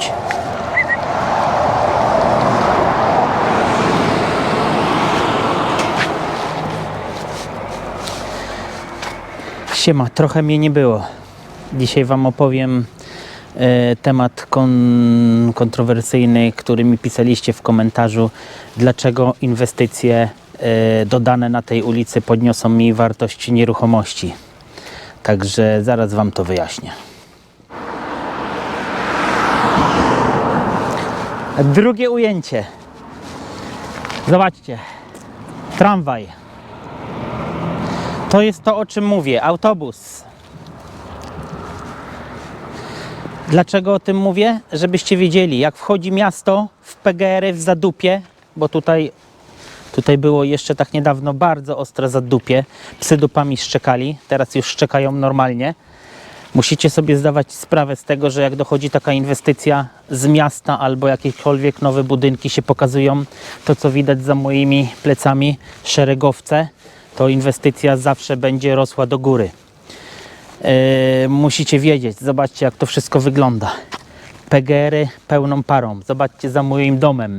Chodź. Siema, trochę mnie nie było. Dzisiaj Wam opowiem e, temat kon, kontrowersyjny, który mi pisaliście w komentarzu, dlaczego inwestycje e, dodane na tej ulicy podniosą mi wartość nieruchomości. Także zaraz Wam to wyjaśnię. Drugie ujęcie. Zobaczcie. Tramwaj. To jest to, o czym mówię. Autobus. Dlaczego o tym mówię? Żebyście wiedzieli, jak wchodzi miasto w PGR w zadupie, bo tutaj, tutaj było jeszcze tak niedawno bardzo ostre zadupie. Psy dupami szczekali, teraz już szczekają normalnie. Musicie sobie zdawać sprawę z tego, że jak dochodzi taka inwestycja z miasta albo jakiekolwiek nowe budynki się pokazują, to co widać za moimi plecami, szeregowce, to inwestycja zawsze będzie rosła do góry. E, musicie wiedzieć, zobaczcie jak to wszystko wygląda. PGR-y pełną parą. Zobaczcie za moim domem.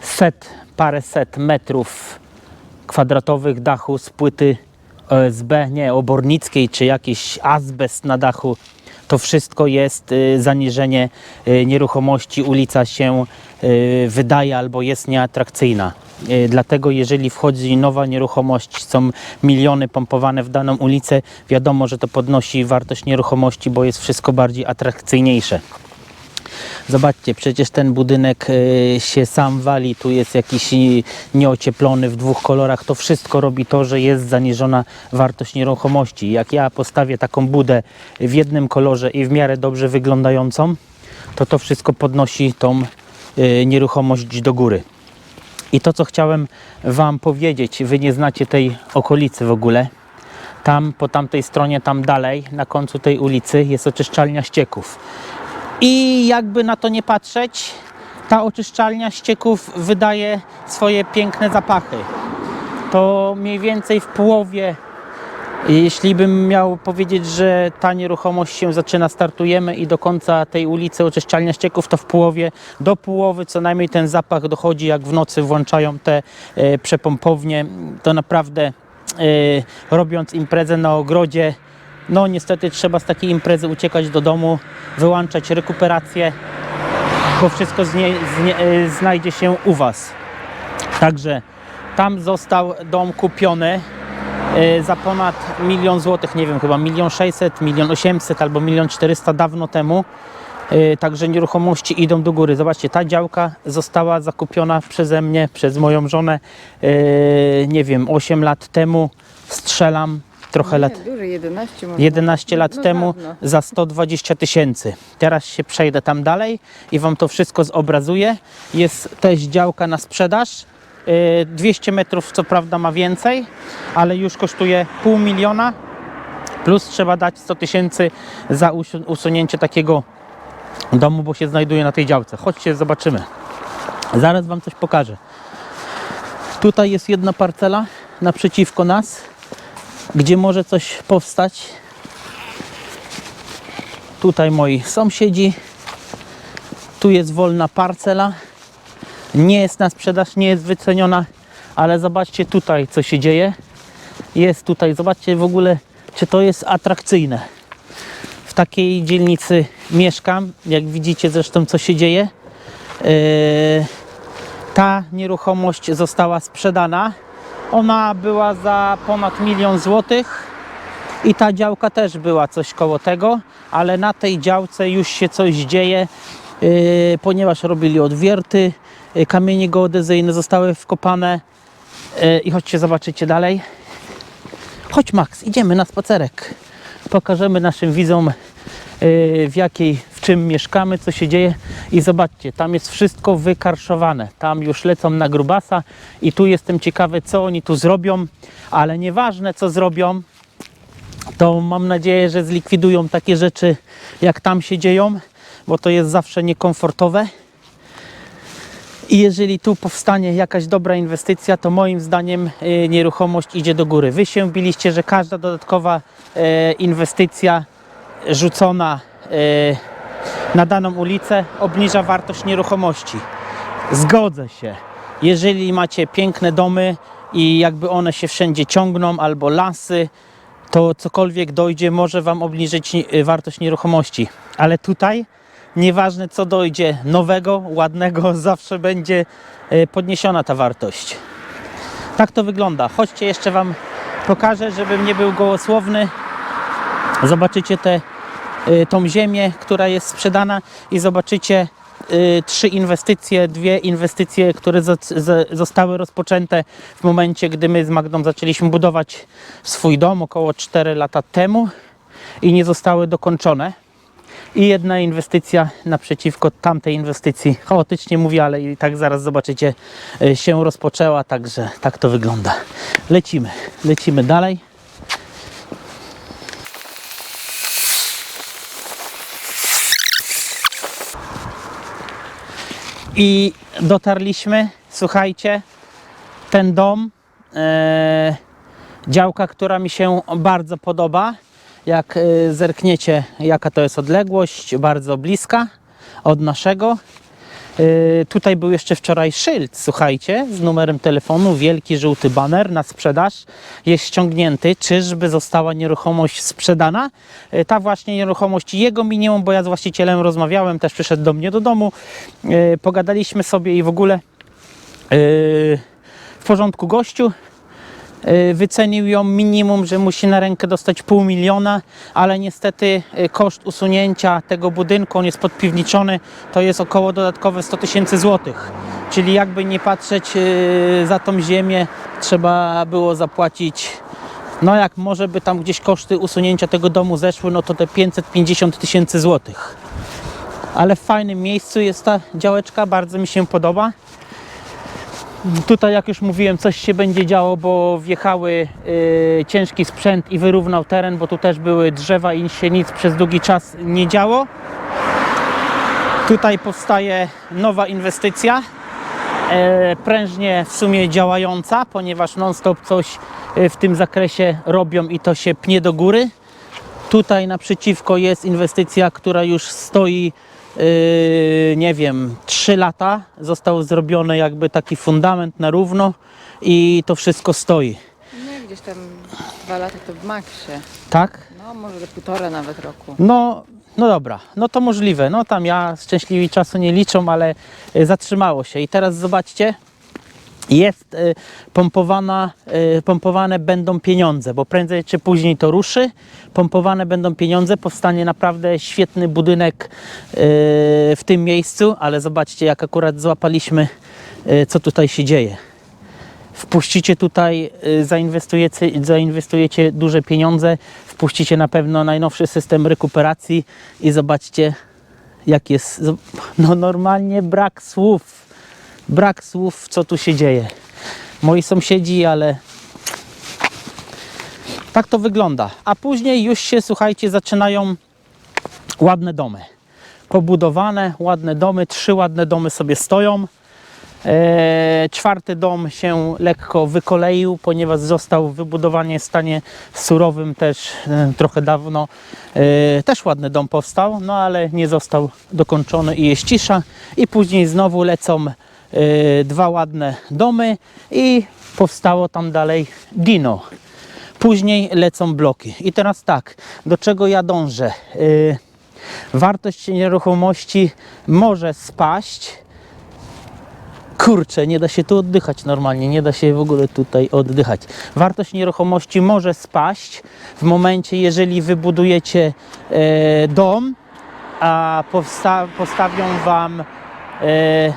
Set, parę set metrów kwadratowych dachu z płyty OSB, nie obornickiej, czy jakiś azbest na dachu. To wszystko jest y, zaniżenie y, nieruchomości, ulica się y, wydaje albo jest nieatrakcyjna. Dlatego jeżeli wchodzi nowa nieruchomość, są miliony pompowane w daną ulicę, wiadomo, że to podnosi wartość nieruchomości, bo jest wszystko bardziej atrakcyjniejsze. Zobaczcie, przecież ten budynek y, się sam wali, tu jest jakiś nieocieplony w dwóch kolorach. To wszystko robi to, że jest zaniżona wartość nieruchomości. Jak ja postawię taką budę w jednym kolorze i w miarę dobrze wyglądającą, to to wszystko podnosi tą y, nieruchomość do góry. I to, co chciałem Wam powiedzieć, Wy nie znacie tej okolicy w ogóle. Tam, po tamtej stronie, tam dalej, na końcu tej ulicy jest oczyszczalnia ścieków. I jakby na to nie patrzeć, ta oczyszczalnia ścieków wydaje swoje piękne zapachy. To mniej więcej w połowie, jeśli bym miał powiedzieć, że ta nieruchomość się zaczyna, startujemy i do końca tej ulicy oczyszczalnia ścieków, to w połowie, do połowy co najmniej ten zapach dochodzi, jak w nocy włączają te e, przepompownie. To naprawdę e, robiąc imprezę na ogrodzie, no niestety trzeba z takiej imprezy uciekać do domu, wyłączać rekuperację, bo wszystko znie, znie, e, znajdzie się u Was. Także tam został dom kupiony e, za ponad milion złotych, nie wiem, chyba milion sześćset, milion osiemset albo milion czterysta dawno temu. E, Także nieruchomości idą do góry. Zobaczcie, ta działka została zakupiona przeze mnie, przez moją żonę, nie wiem, 8 lat temu. Strzelam trochę lat. Nie, duży, 11 może. 11 lat No temu dawno. za 120 tysięcy. Teraz się przejdę tam dalej i Wam to wszystko zobrazuję. Jest też działka na sprzedaż. Yy, 200 metrów co prawda ma więcej, ale już kosztuje pół miliona. Plus trzeba dać 100 tysięcy za usu- usunięcie takiego domu, bo się znajduje na tej działce. Chodźcie, zobaczymy. Zaraz Wam coś pokażę. Tutaj jest jedna parcela naprzeciwko nas gdzie może coś powstać. Tutaj moi sąsiedzi. Tu jest wolna parcela. Nie jest na sprzedaż, nie jest wyceniona, ale zobaczcie tutaj, co się dzieje. Jest tutaj, zobaczcie w ogóle, czy to jest atrakcyjne. W takiej dzielnicy mieszkam, jak widzicie zresztą, co się dzieje. Yy, ta nieruchomość została sprzedana. Ona była za ponad milion złotych i ta działka też była coś koło tego, ale na tej działce już się coś dzieje, yy, ponieważ robili odwierty, yy, kamienie geodezyjne zostały wkopane yy, i chodźcie zobaczycie dalej. Chodź Max, idziemy na spacerek. Pokażemy naszym widzom w jakiej, w czym mieszkamy, co się dzieje i zobaczcie, tam jest wszystko wykarszowane. Tam już lecą na grubasa i tu jestem ciekawy, co oni tu zrobią, ale nieważne co zrobią, to mam nadzieję, że zlikwidują takie rzeczy, jak tam się dzieją, bo to jest zawsze niekomfortowe. I jeżeli tu powstanie jakaś dobra inwestycja, to moim zdaniem y, nieruchomość idzie do góry. Wy się biliście, że każda dodatkowa e, inwestycja rzucona e, na daną ulicę obniża wartość nieruchomości. Zgodzę się. Jeżeli macie piękne domy i jakby one się wszędzie ciągną, albo lasy, to cokolwiek dojdzie, może Wam obniżyć nie- wartość nieruchomości. Ale tutaj, nieważne co dojdzie nowego, ładnego, zawsze będzie e, podniesiona ta wartość. Tak to wygląda. Chodźcie, jeszcze Wam pokażę, żebym nie był gołosłowny. Zobaczycie te, tą ziemię, która jest sprzedana i zobaczycie y, trzy inwestycje, dwie inwestycje, które zostały rozpoczęte w momencie, gdy my z Magdą zaczęliśmy budować swój dom około 4 lata temu i nie zostały dokończone. I jedna inwestycja naprzeciwko tamtej inwestycji, chaotycznie mówię, ale i tak zaraz zobaczycie, y, się rozpoczęła, także tak to wygląda. Lecimy, lecimy dalej. I dotarliśmy, słuchajcie, ten dom, e, działka, która mi się bardzo podoba. Jak e, zerkniecie, jaka to jest odległość, bardzo bliska od naszego. E, tutaj był jeszcze wczoraj szyld, słuchajcie, z numerem telefonu, wielki żółty baner na sprzedaż. Jest ściągnięty, czyżby została nieruchomość sprzedana. E, Ta właśnie nieruchomość jego minimum, bo ja z właścicielem rozmawiałem, też przyszedł do mnie do domu. E, Pogadaliśmy sobie i w ogóle w porządku gościu. E, Wycenił ją minimum, że musi na rękę dostać pół miliona, ale niestety e, koszt usunięcia tego budynku, on jest podpiwniczony, to jest około dodatkowe 100 tysięcy złotych. Czyli jakby nie patrzeć e, za tą ziemię, trzeba było zapłacić, no jak może by tam gdzieś koszty usunięcia tego domu zeszły, no to te 550 tysięcy złotych. Ale w fajnym miejscu jest ta działeczka, bardzo mi się podoba. Tutaj, jak już mówiłem, coś się będzie działo, bo wjechały y, ciężki sprzęt i wyrównał teren, bo tu też były drzewa i się nic przez długi czas nie działo. Tutaj powstaje nowa inwestycja, e, prężnie w sumie działająca, ponieważ non-stop coś e, w tym zakresie robią i to się pnie do góry. Tutaj naprzeciwko jest inwestycja, która już stoi, yy, nie wiem, 3 lata. Został zrobiony jakby taki fundament na równo i to wszystko stoi. No gdzieś tam dwa lata to w maksie. Tak? No może do półtora nawet roku. No, no dobra, no to możliwe. No tam ja szczęśliwi czasu nie liczą, ale y, zatrzymało się. I teraz zobaczcie, jest y, pompowana, y, pompowane będą pieniądze, bo prędzej czy później to ruszy. Pompowane będą pieniądze, powstanie naprawdę świetny budynek y, w tym miejscu, ale zobaczcie, jak akurat złapaliśmy, co tutaj się dzieje wpuścicie tutaj, zainwestujecie, zainwestujecie duże pieniądze, wpuścicie na pewno najnowszy system rekuperacji i zobaczcie, jak jest. No normalnie brak słów. Brak słów, co tu się dzieje. Moi sąsiedzi, ale tak to wygląda. A później już się, słuchajcie, zaczynają ładne domy. Pobudowane, ładne domy, trzy ładne domy sobie stoją. E, czwarty dom się lekko wykoleił, ponieważ został wybudowany w stanie surowym też e, trochę dawno. E, też ładny dom powstał, no ale nie został dokończony i jest cisza. I później znowu lecą dwa ładne domy i powstało tam dalej Dino. Później lecą bloki. I teraz tak, do czego ja dążę? E, wartość nieruchomości może spaść, kurczę, nie da się tu oddychać normalnie, nie da się w ogóle tutaj oddychać. Wartość nieruchomości może spaść w momencie, jeżeli wybudujecie e, dom, a powsta- postawią wam e,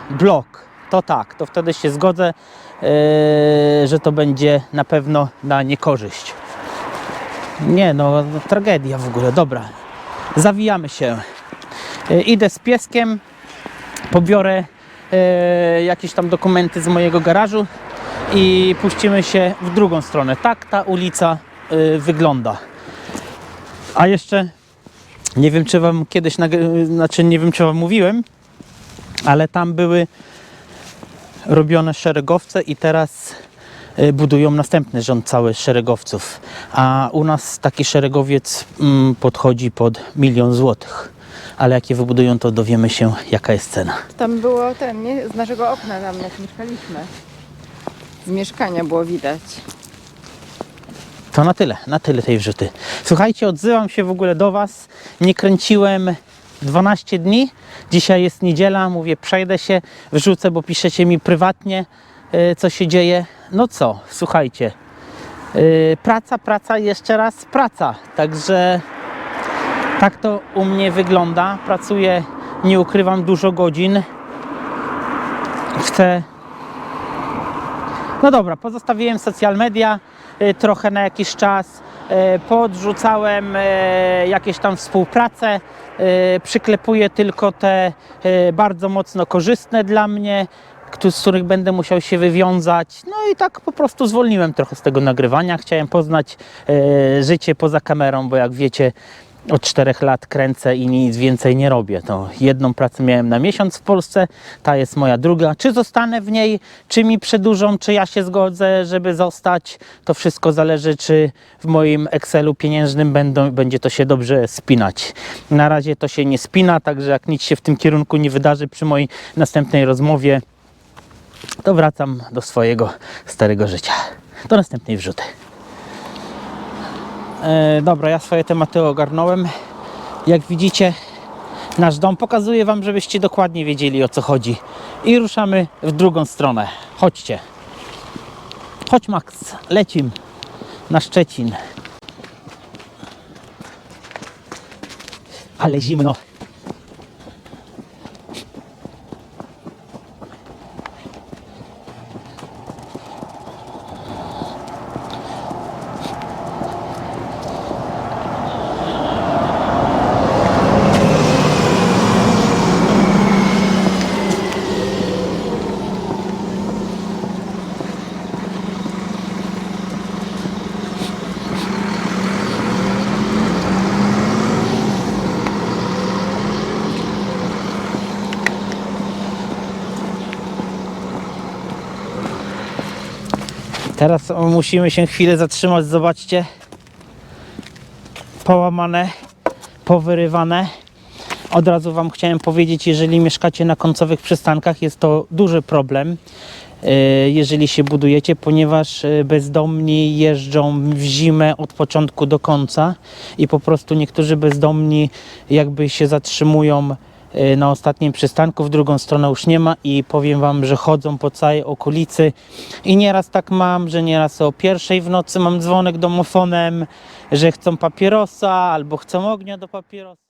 blok. To tak, to wtedy się zgodzę, e, że to będzie na pewno na niekorzyść. Nie no, tragedia w ogóle, dobra. Zawijamy się. E, idę z pieskiem, pobiorę e, jakieś tam dokumenty z mojego garażu i puścimy się w drugą stronę. Tak ta ulica e, wygląda. A jeszcze nie wiem, czy wam kiedyś, nag- znaczy nie wiem, czy wam mówiłem, ale tam były robione szeregowce i teraz e, budują następny rząd cały szeregowców. A u nas taki szeregowiec mm, podchodzi pod milion złotych. ale jak je wybudują, to dowiemy się, jaka jest cena. Tam było ten, nie? Z naszego okna tam jak mieszkaliśmy. Z mieszkania było widać. To na tyle, na tyle tej wrzuty. Słuchajcie, odzywam się w ogóle do Was. Nie kręciłem 12 dni. Dzisiaj jest niedziela, mówię, przejdę się, wrzucę, bo piszecie mi prywatnie, e, co się dzieje. No co, słuchajcie. e, Praca, praca, jeszcze raz praca. Także tak to u mnie wygląda. Pracuję, nie ukrywam, dużo godzin. Chcę no dobra, pozostawiłem social media y, trochę na jakiś czas. Y, Podrzucałem y, jakieś tam współpracę. y, Przyklepuję tylko te bardzo mocno korzystne dla mnie, z których będę musiał się wywiązać. No i tak po prostu zwolniłem trochę z tego nagrywania. Chciałem poznać życie poza kamerą, bo jak wiecie, od czterech lat kręcę i nic więcej nie robię. To jedną pracę miałem na miesiąc w Polsce, ta jest moja druga. Czy zostanę w niej, czy mi przedłużą, czy ja się zgodzę, żeby zostać, to wszystko zależy, czy w moim Excelu pieniężnym będą, będzie to się dobrze spinać. Na razie to się nie spina, także jak nic się w tym kierunku nie wydarzy przy mojej następnej rozmowie, to wracam do swojego starego życia. Do następnej wrzuty. E, dobra, ja swoje tematy ogarnąłem. Jak widzicie, nasz dom pokazuję Wam, żebyście dokładnie wiedzieli o co chodzi. I ruszamy w drugą stronę. Chodźcie. Chodź, Max, lecim na Szczecin. Ale zimno. Teraz musimy się chwilę zatrzymać. Zobaczcie. Połamane, powyrywane. Od razu Wam chciałem powiedzieć, jeżeli mieszkacie na końcowych przystankach, jest to duży problem, e, jeżeli się budujecie, ponieważ e, bezdomni jeżdżą w zimę od początku do końca i po prostu niektórzy bezdomni jakby się zatrzymują na ostatnim przystanku, w drugą stronę już nie ma i powiem Wam, że chodzą po całej okolicy i nieraz tak mam, że nieraz o pierwszej w nocy mam dzwonek domofonem, że chcą papierosa albo chcą ognia do papierosa.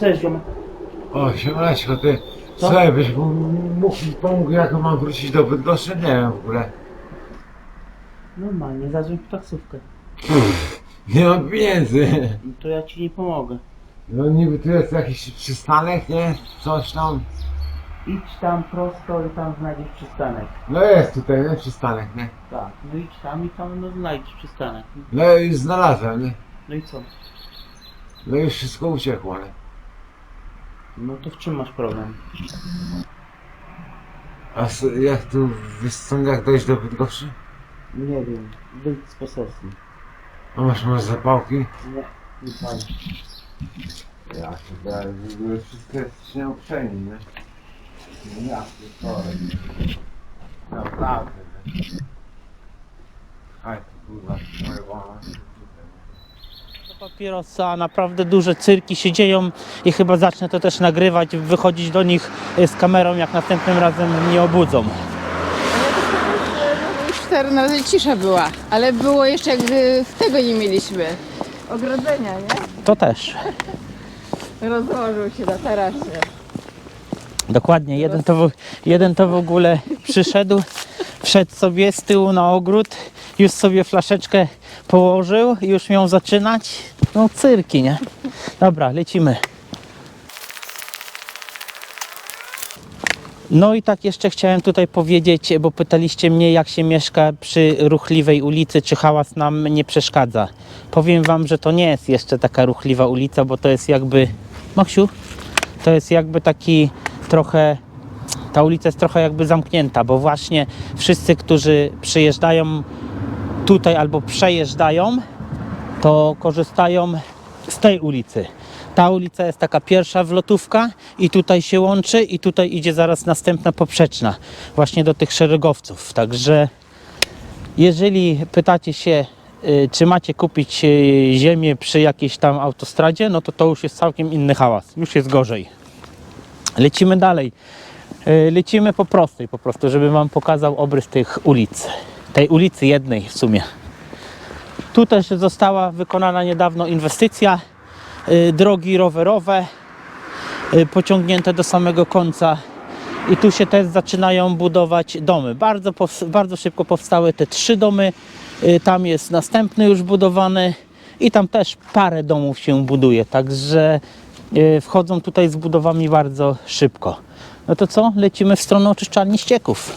Cześć, ziomek. O, siemaneczko, ty, Co? słuchaj, byś mu- mógł mi pomógł, jak mam wrócić do Bydgoszczy? Nie wiem w ogóle. Normalnie, zadzwoń w taksówkę. Nie mam pieniędzy. To ja Ci nie pomogę. No niby tu jest jakiś przystanek, nie? Coś tam. Idź tam prosto i tam znajdziesz przystanek. No jest tutaj, nie? Przystanek, nie? Tak, no idź tam i tam no, znajdziesz przystanek. No już znalazłem, nie? No i co? No już wszystko uciekło, nie? No to w czym masz problem? A s- jak tu w stąd dojść do Bydgoszczy? Nie wiem, wyjdź z posesji. A masz może zapałki? Nie, nie pali. Ja chyba, wszystko jest się uprzejmie, nie? Ja pierdolę. Naprawdę, nie? Aj, to kurwa, moje wolne. Papierosa, naprawdę duże cyrki się dzieją i chyba zacznę to też nagrywać, wychodzić do nich e, z kamerą, jak następnym razem mnie obudzą. Już cztery na razie cisza była, ale było jeszcze jak y, tego nie mieliśmy. Ogrodzenia, nie? To też. Rozłożył się na tarasie. Dokładnie, jeden to, w, jeden to w ogóle przyszedł, wszedł sobie z tyłu na ogród już sobie flaszeczkę położył, już miał zaczynać. No cyrki, nie? Dobra, lecimy. No i tak jeszcze chciałem tutaj powiedzieć, bo pytaliście mnie, jak się mieszka przy ruchliwej ulicy, czy hałas nam nie przeszkadza. Powiem Wam, że to nie jest jeszcze taka ruchliwa ulica, bo to jest jakby... Maksiu? To jest jakby taki trochę... Ta ulica jest trochę jakby zamknięta, bo właśnie wszyscy, którzy przyjeżdżają tutaj albo przejeżdżają, to korzystają z tej ulicy. Ta ulica jest taka pierwsza wlotówka i tutaj się łączy i tutaj idzie zaraz następna poprzeczna właśnie do tych szeregowców. Także jeżeli pytacie się, y, czy macie kupić y, ziemię przy jakiejś tam autostradzie, no to to już jest całkiem inny hałas. Już jest gorzej. Lecimy dalej. Y, Lecimy po prostej po prostu, żeby Wam pokazał obrys tych ulic. Tej ulicy jednej w sumie. Tu też została wykonana niedawno inwestycja. y, Drogi rowerowe y, pociągnięte do samego końca. I tu się też zaczynają budować domy. Bardzo, bardzo szybko powstały te trzy domy. Y, Tam jest następny już budowany i tam też parę domów się buduje. Także wchodzą tutaj z budowami bardzo szybko. No to co? Lecimy w stronę oczyszczalni ścieków.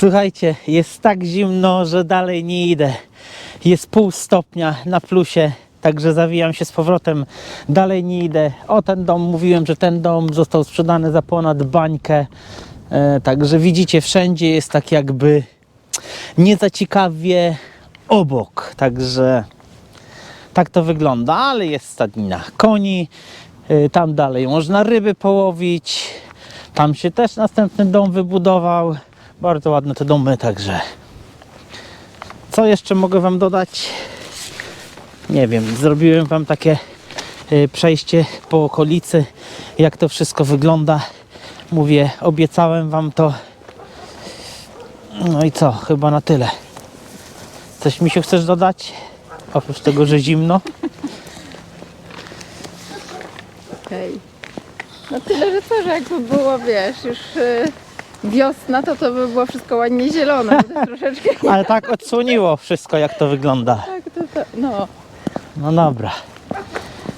Słuchajcie, jest tak zimno, że dalej nie idę. Jest pół stopnia na plusie, także zawijam się z powrotem. Dalej nie idę. O ten dom, mówiłem, że ten dom został sprzedany za ponad bańkę. E, także widzicie, wszędzie jest tak jakby nie za ciekawie obok. Także tak to wygląda, ale jest stadnina koni. Y, Tam dalej można ryby połowić. Tam się też następny dom wybudował. Bardzo ładne te domy, także. Co jeszcze mogę Wam dodać? Nie wiem, zrobiłem Wam takie y, przejście po okolicy, jak to wszystko wygląda. Mówię, obiecałem Wam to. No i co? Chyba na tyle. Coś mi się chcesz dodać? Oprócz tego, że zimno. Okej. No tyle, że co, że jakby było, wiesz, już y, wiosna, to to by było wszystko ładnie zielone. bo to jest troszeczkę Ale tak odsłoniło wszystko, jak to wygląda. tak, to, to, no. No dobra.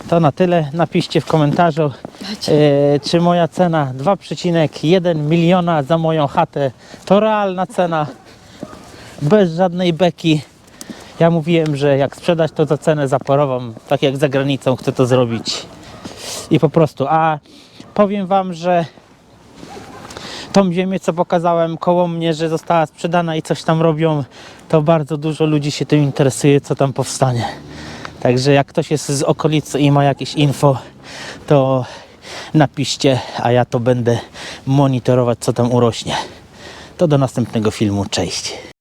To na tyle. Napiszcie w komentarzu, e, czy moja cena 2,1 miliona za moją chatę to realna cena. Bez żadnej beki. Ja mówiłem, że jak sprzedać to za cenę zaporową, tak jak za granicą chcę to zrobić. I po prostu. A powiem Wam, że tą ziemię, co pokazałem koło mnie, że została sprzedana i coś tam robią, to bardzo dużo ludzi się tym interesuje, co tam powstanie. Także jak ktoś jest z okolicy i ma jakieś info, to napiszcie, a ja to będę monitorować, co tam urośnie. To do następnego filmu. Cześć.